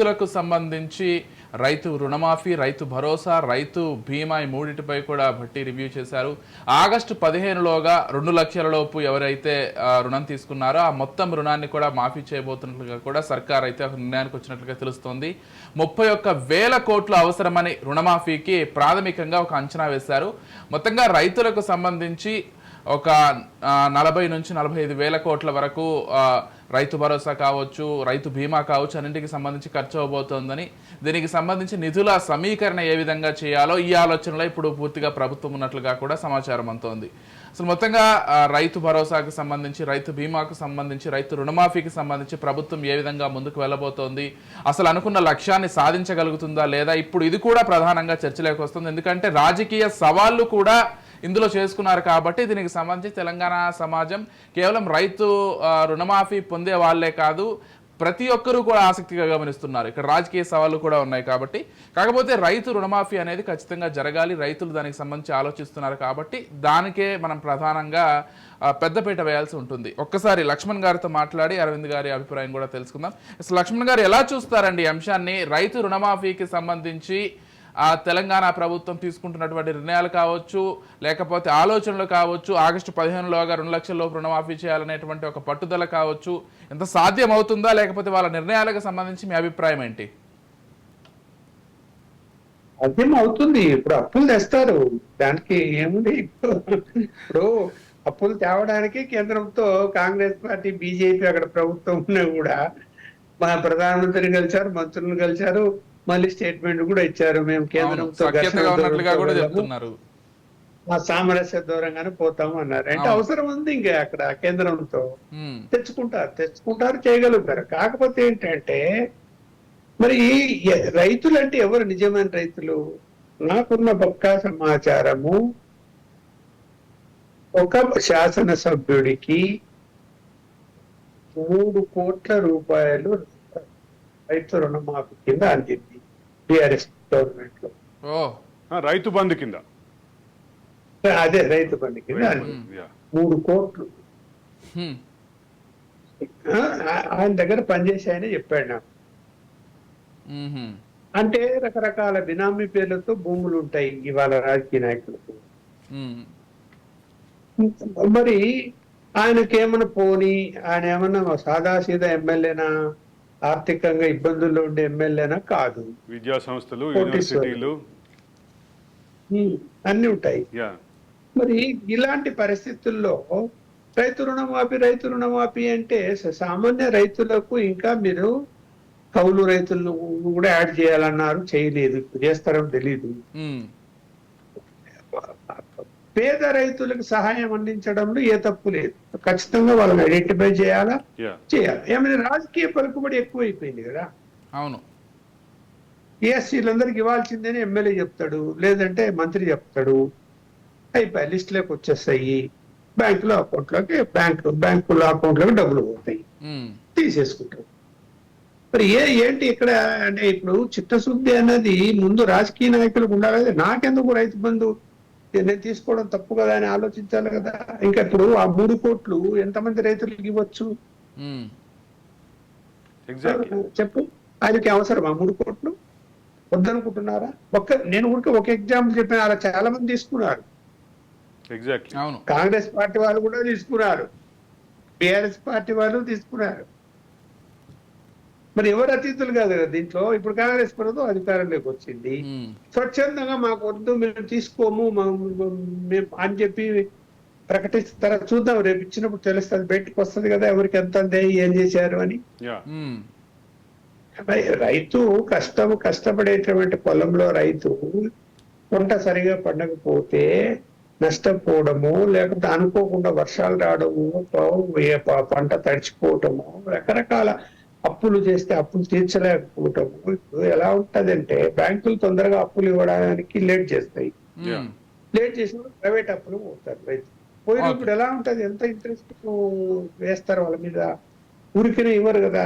రైతులకు సంబంధించి రైతు రుణమాఫీ రైతు భరోసా రైతు బీమా ఈ మూడింటిపై కూడా భట్టి రివ్యూ చేశారు. ఆగస్టు పదిహేనులోగా రెండు లక్షల లోపు ఎవరైతే రుణం తీసుకున్నారో ఆ మొత్తం రుణాన్ని కూడా మాఫీ చేయబోతున్నట్లుగా కూడా సర్కార్ అయితే ఒక నిర్ణయానికి వచ్చినట్లుగా తెలుస్తోంది. ముప్పై ఒక్క వేల కోట్లు అవసరమని రుణమాఫీకి ప్రాథమికంగా ఒక అంచనా వేశారు. మొత్తంగా రైతులకు సంబంధించి ఒక నలభై నుంచి నలభై ఐదు వేల కోట్ల వరకు రైతు భరోసా కావచ్చు రైతు బీమా కావచ్చు అన్నింటికి సంబంధించి ఖర్చు అవబోతోందని. దీనికి సంబంధించి నిధుల సమీకరణ ఏ విధంగా చేయాలో ఈ ఆలోచనలో ఇప్పుడు పూర్తిగా ప్రభుత్వం ఉన్నట్లుగా కూడా సమాచారం అంతోంది అసలు మొత్తంగా రైతు భరోసాకు సంబంధించి రైతు బీమాకు సంబంధించి రైతు రుణమాఫీకి సంబంధించి ప్రభుత్వం ఏ విధంగా ముందుకు వెళ్ళబోతోంది అసలు అనుకున్న లక్ష్యాన్ని సాధించగలుగుతుందా లేదా ఇప్పుడు ఇది కూడా ప్రధానంగా చర్చలోకి వస్తుంది. ఎందుకంటే రాజకీయ సవాళ్ళు కూడా ఇందులో చేసుకున్నారు కాబట్టి దీనికి సంబంధించి తెలంగాణ సమాజం కేవలం రైతు రుణమాఫీ పొందే వాళ్ళే కాదు ప్రతి ఒక్కరూ కూడా ఆసక్తిగా గమనిస్తున్నారు. ఇక్కడ రాజకీయ సవాళ్ళు కూడా ఉన్నాయి కాబట్టి. కాకపోతే రైతు రుణమాఫీ అనేది ఖచ్చితంగా జరగాలి. రైతులు దానికి సంబంధించి ఆలోచిస్తున్నారు కాబట్టి దానికే మనం ప్రధానంగా పెద్దపీట వేయాల్సి ఉంటుంది. ఒక్కసారి లక్ష్మణ్ గారితో మాట్లాడి అరవింద్ గారి అభిప్రాయం కూడా తెలుసుకుందాం. అసలు లక్ష్మణ్ గారు ఎలా చూస్తారండి అంశాన్ని? రైతు రుణమాఫీకి సంబంధించి ఆ తెలంగాణ ప్రభుత్వం తీసుకుంటున్నటువంటి నిర్ణయాలు కావచ్చు లేకపోతే ఆలోచనలు కావచ్చు ఆగస్టు పదిహేనులోగా రెండు లక్షల లోపు రుణమాఫీ చేయాలనేటువంటి ఒక పట్టుదల కావచ్చు. ఎంత సాధ్యం అవుతుందా లేకపోతే వాళ్ళ నిర్ణయాలకు సంబంధించి మీ అభిప్రాయం ఏంటి? సాధ్యం అవుతుంది ఇప్పుడు అప్పులు తెస్తారు. దానికి ఏముంది? ఇప్పుడు అప్పులు తేవడానికి కేంద్రంతో కాంగ్రెస్ పార్టీ బీజేపీ అక్కడ ప్రభుత్వం ఉన్నా కూడా మా ప్రధానమంత్రిని కలిశారు మంత్రులను కలిశారు మళ్ళీ స్టేట్మెంట్ కూడా ఇచ్చారు. మేము కేంద్రంతో ఆ సామరస్య దూరంగానే పోతాము అన్నారు. అంటే. అవసరం ఉంది ఇంకా అక్కడ కేంద్రంతో. తెచ్చుకుంటారు. తెచ్చుకుంటారు చేయగలుగుతారు. కాకపోతే ఏంటంటే మరి ఈ రైతులు అంటే ఎవరు? నిజమైన రైతులు? నాకున్న పక్కా సమాచారము ఒక శాసనసభ్యుడికి మూడు కోట్ల రూపాయలు రైతు రుణమాఫీ కింద అందింది. టిఆర్ఎస్ గవర్నమెంట్లో ఓ. ఆ, రైతు బంధు కింద. అదే రైతు కింద. బంధు, యా. మూడు కోట్లు. ఆయన దగ్గర పనిచేసి ఆయన చెప్పాడు నాకు. అంటే రకరకాల బినామీ పేర్లతో భూములు ఉంటాయి ఇవాళ రాజకీయ నాయకులకు. మరి ఆయనకేమన్నా పోని ఆయన ఏమన్నా సాదాసీదా ఎమ్మెల్యేనా? ఆర్థికంగా ఇబ్బందుల్లో ఉండే ఎమ్మెల్యేనా కాదు. విద్యా సంస్థలు. యూనివర్సిటీలు. అన్ని ఉంటాయి. యా. మరి ఇలాంటి పరిస్థితుల్లో రైతు రుణమాఫీ రైతు రుణమాఫీ అంటే సామాన్య రైతులకు ఇంకా మీరు కౌలు రైతులను కూడా యాడ్ చేయాలన్నారు చేయలేదు. చేస్తారో తెలియదు పేద రైతులకు సహాయం అందించడంలో ఏ తప్పు లేదు. ఖచ్చితంగా వాళ్ళని ఐడెంటిఫై చేయాలా? చేయాలి. ఏమైనా రాజకీయ పలుకుబడి ఎక్కువైపోయింది కదా. అవును. ఎస్ వీళ్ళందరికి ఇవ్వాల్సిందని ఎమ్మెల్యే చెప్తాడు లేదంటే మంత్రి చెప్తాడు. అయిపోయి లిస్టులోకి వచ్చేస్తాయి. బ్యాంకులో అకౌంట్లోకి బ్యాంకు బ్యాంకులో అకౌంట్లోకి డబ్బులు పోతాయి. తీసేసుకుంటారు. మరి ఏ ఏంటి ఇక్కడ అంటే ఇప్పుడు చిత్తశుద్ధి అనేది ముందు రాజకీయ నాయకులకు ఉండాలి. నాకెందుకు రైతు బంధు? నేను తీసుకోవడం తప్పు కదా అని ఆలోచించాలి కదా. ఇంకా ఇప్పుడు ఆ మూడు కోట్లు ఎంతమంది రైతులకు ఇవ్వచ్చు? చెప్పు. ఆయనకి అవసరం ఆ మూడు కోట్లు? వద్దనుకుంటున్నారా? ఒక్క నేను ఊరికే ఒక ఎగ్జాంపుల్ చెప్పిన. అలా చాలా మంది తీసుకున్నారు కాంగ్రెస్ పార్టీ వాళ్ళు కూడా తీసుకున్నారు. బిఆర్ఎస్ పార్టీ వాళ్ళు తీసుకున్నారు. మరి ఎవరు అతిథులు కాదు కదా దీంట్లో. ఇప్పుడు కాంగ్రెస్ ప్రభుత్వం అధికారంలోకి వచ్చింది. స్వచ్ఛందంగా మాకు వద్దు మేము తీసుకోము మా- మేము అని చెప్పి ప్రకటిస్తారా చూద్దాం. రేపు ఇచ్చినప్పుడు తెలుస్తుంది బయటకు వస్తుంది కదా ఎవరికి ఎంత ఏం చేశారు అని. రైతు కష్టం కష్టపడేటువంటి పొలంలో రైతు పంట సరిగా పండకపోతే నష్టపోవడము లేకపోతే అనుకోకుండా వర్షాలు రావడము పంట తడిచిపోవటము రకరకాల అప్పులు చేస్తే అప్పులు తీర్చలేకపోవటము ఇప్పుడు ఎలా ఉంటదంటే బ్యాంకులు తొందరగా అప్పులు ఇవ్వడానికి లేట్ చేస్తాయి. లేట్ చేసినప్పుడు ప్రైవేట్ అప్పులు పోతారు రైతు పోయినప్పుడు ఎలా ఉంటది? ఎంత ఇంట్రెస్ట్ వేస్తారు వాళ్ళ మీద? ఊరికనే ఇవ్వరు కదా.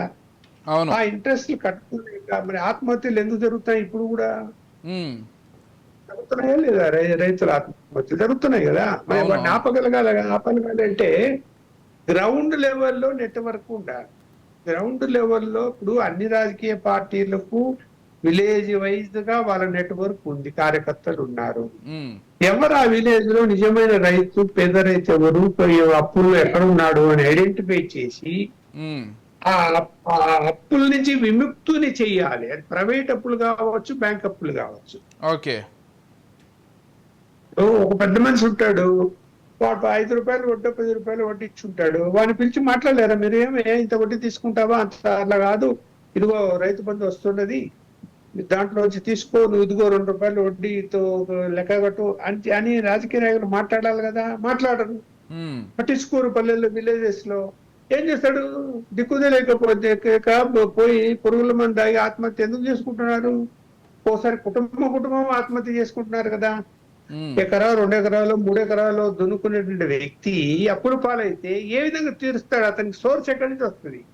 ఆ ఇంట్రెస్ట్ కట్టుకోలేక మరి ఆత్మహత్యలు ఎందుకు జరుగుతాయి ఇప్పుడు కూడా? మ్, జరుగుతున్నాయా లేదా? రైతుల ఆత్మహత్యలు జరుగుతున్నాయి కదా. మరి వాటిని. ఆపగలగాలి ఆపగలగాలి అంటే గ్రౌండ్ లెవెల్లో నెట్వర్క్ ఉండాలి. గ్రౌండ్ లెవెల్లో ఇప్పుడు అన్ని రాజకీయ పార్టీలకు విలేజ్ వైజ్గా వాళ్ళ నెట్వర్క్ ఉంది కార్యకర్తలు ఉన్నారు. ఎవరు ఆ విలేజ్లో నిజమైన రైతు పేద రైతు ఎవరు అప్పులు ఎక్కడ ఉన్నాడు అని ఐడెంటిఫై చేసి ఆ అప్- ఆ అప్పుల నుంచి విముక్తుని చెయ్యాలి. అది ప్రైవేట్ అప్పులు కావచ్చు బ్యాంక్ అప్పులు కావచ్చు. ఓకే. ఓ, ఒక పెద్ద మనిషి ఉంటాడు. వాడు ఐదు రూపాయలు వడ్డీ పది రూపాయలు వడ్డీ ఇచ్చుంటాడు. వాడిని పిలిచి మాట్లాడలేరా? మీరు ఏమి ఇంత వడ్డీ తీసుకుంటావా? అంత అట్లా కాదు. ఇదిగో రైతు బంధు వస్తున్నది. దాంట్లో వచ్చి తీసుకో నువ్వు ఇదిగో రెండు రూపాయలు వడ్డీతో లెక్క కట్టు. అని అని రాజకీయ నాయకులు మాట్లాడాలి కదా. మాట్లాడరు. పట్టించుకోరు పల్లెల్లో విలేజెస్లో ఏం చేస్తాడు? దిక్కుదే లేకపోతే క- పోయి పురుగుల మంది తాగి ఆత్మహత్య ఎందుకు చేసుకుంటున్నారు? ఓసారి కుటుంబం కుటుంబం ఆత్మహత్య చేసుకుంటున్నారు కదా. ఎకరా రెండు ఎకరాలు మూడు ఎకరాలు దున్నుకునేటువంటి వ్యక్తి అప్పుడు పాలైతే ఏ విధంగా తీరుస్తాడు? అతనికి సోర్స్ ఎక్కడి నుంచి వస్తుంది?